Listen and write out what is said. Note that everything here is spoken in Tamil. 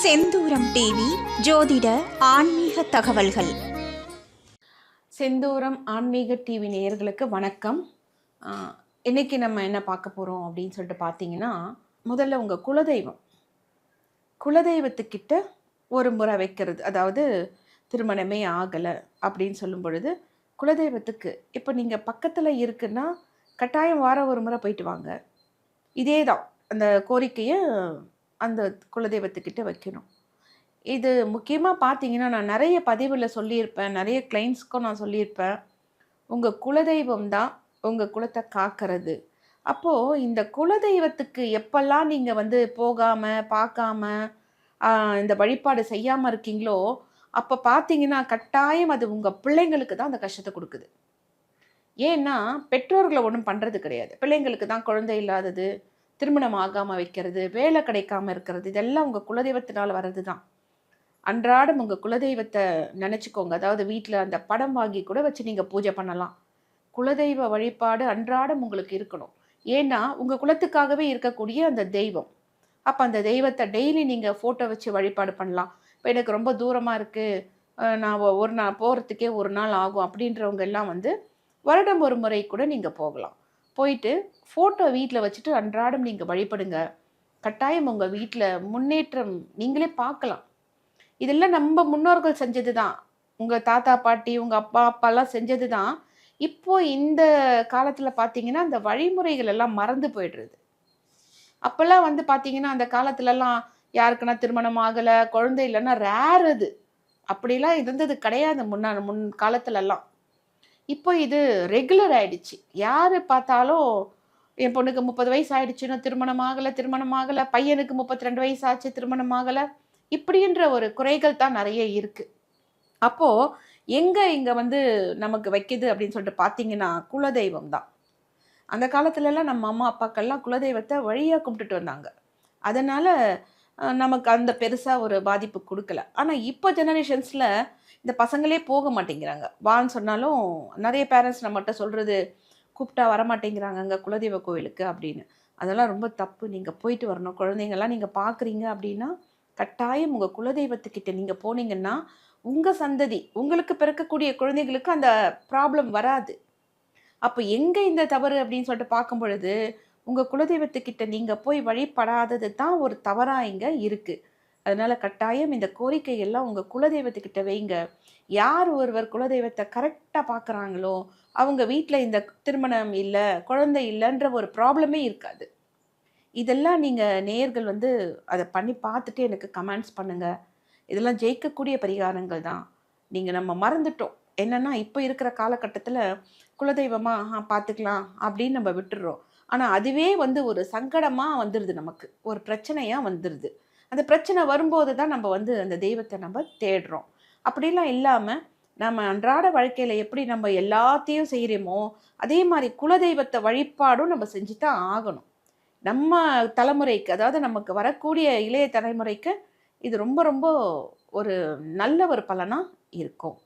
செந்தூரம் டிவி ஜோதிட ஆன்மீக தகவல்கள். செந்தூரம் ஆன்மீக டிவி நேயர்களுக்கு வணக்கம். இன்னைக்கு நம்ம என்ன பார்க்க போகிறோம் அப்படின்னு சொல்லிட்டு பார்த்தீங்கன்னா முதல்ல உங்கள் குலதெய்வம். குலதெய்வத்துக்கிட்ட ஒரு முறை வைக்கிறது அதாவது திருமணமே ஆகலை அப்படின்னு சொல்லும் பொழுது குலதெய்வத்துக்கு இப்போ நீங்கள் பக்கத்தில் இருக்குன்னா கட்டாயம் வாரம் ஒரு முறை போயிட்டு வாங்க. இதே தான் அந்த கோரிக்கையை அந்த குலதெய்வத்துக்கிட்ட வைக்கணும். இது முக்கியமாக பார்த்தீங்கன்னா நான் நிறைய பதிவில் சொல்லியிருப்பேன். நிறைய கிளைண்ட்ஸ்க்கும் நான் சொல்லியிருப்பேன். உங்கள் குலதெய்வம் தான் உங்கள் குலத்தை காக்கிறது. அப்போது இந்த குலதெய்வத்துக்கு எப்பெல்லாம் நீங்கள் வந்து போகாமல் பார்க்காம இந்த வழிபாடு செய்யாமல் இருக்கீங்களோ அப்போ பார்த்தீங்கன்னா கட்டாயம் அது உங்கள் பிள்ளைங்களுக்கு தான் அந்த கஷ்டத்தை கொடுக்குது. ஏன்னா பெற்றோர்களை ஒன்றும் பண்ணுறது கிடையாது. பிள்ளைங்களுக்கு தான் குழந்தை இல்லாதது. திருமணம் ஆகாமல் வைக்கிறது வேலை கிடைக்காம இருக்கிறது இதெல்லாம் உங்கள் குலதெய்வத்தினால் வர்றது தான் அன்றாடம் உங்கள் குலதெய்வத்தை நினச்சிக்கோங்க. அதாவது வீட்டில் அந்த படம் வாங்கி கூட வச்சு நீங்கள் பூஜை பண்ணலாம். குலதெய்வ வழிபாடு அன்றாடம் உங்களுக்கு இருக்கணும். ஏன்னா உங்கள் குலத்துக்காகவே இருக்கக்கூடிய அந்த தெய்வம். அப்போ அந்த தெய்வத்தை டெய்லி நீங்கள் ஃபோட்டோ வச்சு வழிபாடு பண்ணலாம். இப்போ எனக்கு ரொம்ப தூரமாக இருக்குது நான் ஒரு நாள் போகிறதுக்கே ஒரு நாள் ஆகும். அப்படின்றவங்க எல்லாம் வந்து வருடம் ஒரு முறை கூட நீங்கள் போகலாம். போயிட்டு ஃபோட்டோ வீட்டில் வச்சுட்டு அன்றாடம் நீங்கள் வழிபடுங்க. கட்டாயம் உங்கள் வீட்டில் முன்னேற்றம் நீங்களே பார்க்கலாம். இதெல்லாம் நம்ம முன்னோர்கள் செஞ்சது தான் உங்கள் தாத்தா பாட்டி உங்கள் அப்பா அப்பாலாம் செஞ்சது தான் இப்போது இந்த காலத்தில் பார்த்தீங்கன்னா அந்த வழிமுறைகள் எல்லாம் மறந்து போயிடுறது. அப்போல்லாம் வந்து பார்த்தீங்கன்னா அந்த காலத்துலலாம் யாருக்குன்னா திருமணம் ஆகலை குழந்தை இல்லைன்னா ரேர் அது. அப்படிலாம் இருந்தது கிடையாது முன்னா முன் காலத்துலலாம். இப்போ இது ரெகுலர் ஆயிடுச்சு. யார் பார்த்தாலும் என் பொண்ணுக்கு முப்பது வயசு ஆயிடுச்சுன்னா திருமணம் ஆகலை திருமணம் ஆகலை பையனுக்கு முப்பத்தி ரெண்டு வயசு ஆச்சு திருமணம் ஆகலை இப்படின்ற ஒரு குறைகள் தான் நிறைய இருக்குது அப்போது எங்கே இங்கே வந்து நமக்கு வைக்குது அப்படின்னு சொல்லிட்டு பார்த்தீங்கன்னா குலதெய்வம் தான். அந்த காலத்துலலாம் நம்ம அம்மா அப்பாக்கள்லாம் குலதெய்வத்தை வழியாக கும்பிட்டுட்டு வந்தாங்க. அதனால் நமக்கு அந்த பெருசாக ஒரு பாதிப்பு கொடுக்கல. ஆனால் இப்போ ஜெனரேஷன்ஸில் இந்த பசங்களே போக மாட்டேங்கிறாங்க. வான்னு சொன்னாலும் நிறைய பேரண்ட்ஸ் நம்மகிட்ட சொல்கிறது கூப்பிட்டா வர மாட்டேங்கிறாங்க அங்கே குலதெய்வ கோவிலுக்கு அப்படின்னு. அதெல்லாம் ரொம்ப தப்பு. நீங்கள் போயிட்டு வரணும். குழந்தைங்கள்லாம் நீங்கள் பார்க்குறீங்க அப்படின்னா கட்டாயம் உங்கள் குலதெய்வத்துக்கிட்ட நீங்கள் போனீங்கன்னா உங்கள் சந்ததி உங்களுக்கு பிறக்கக்கூடிய குழந்தைங்களுக்கு அந்த ப்ராப்ளம் வராது. அப்போ எங்கே இந்த தவறு அப்படின்னு சொல்லிட்டு பார்க்கும் பொழுது உங்கள் குலதெய்வத்துக்கிட்ட நீங்கள் போய் வழிபடாதது தான் ஒரு தவறாக இங்கே இருக்குது அதனால் கட்டாயம் இந்த கோரிக்கையெல்லாம் உங்கள் குலதெய்வத்துக்கிட்ட வைங்க. யார் ஒருவர் குலதெய்வத்தை கரெக்டாக பார்க்குறாங்களோ அவங்க வீட்டில் இந்த திருமணம் இல்லை குழந்தை இல்லைன்ற ஒரு ப்ராப்ளமே இருக்காது. இதெல்லாம் நீங்கள் நேயர்கள் வந்து அதை பண்ணி பார்த்துட்டு எனக்கு கமெண்ட்ஸ் பண்ணுங்கள் இதெல்லாம் ஜெயிக்கக்கூடிய பரிகாரங்கள் தான். நீங்கள் நம்ம மறந்துட்டோம். என்னென்னா இப்போ இருக்கிற காலகட்டத்தில் குலதெய்வமாக பார்த்துக்கலாம் அப்படின்னு நம்ம விட்டுடுறோம் ஆனால் அதுவே வந்து ஒரு சங்கடமாக வந்துடுது நமக்கு. ஒரு பிரச்சனையாக வந்துடுது அந்த பிரச்சனை வரும்போது தான் நம்ம வந்து அந்த தெய்வத்தை நம்ம தேடுறோம். அப்படிலாம் இல்லாமல் நம்ம அன்றாட வாழ்க்கையில் எப்படி நம்ம எல்லாத்தையும் செய்கிறோமோ அதே மாதிரி குலதெய்வத்தை வழிபாடும் நம்ம செஞ்சு தான் ஆகணும். நம்ம தலைமுறைக்கு அதாவது நமக்கு வரக்கூடிய இளைய தலைமுறைக்கு இது ரொம்ப ரொம்ப ஒரு நல்ல ஒரு பலனாக இருக்கும்.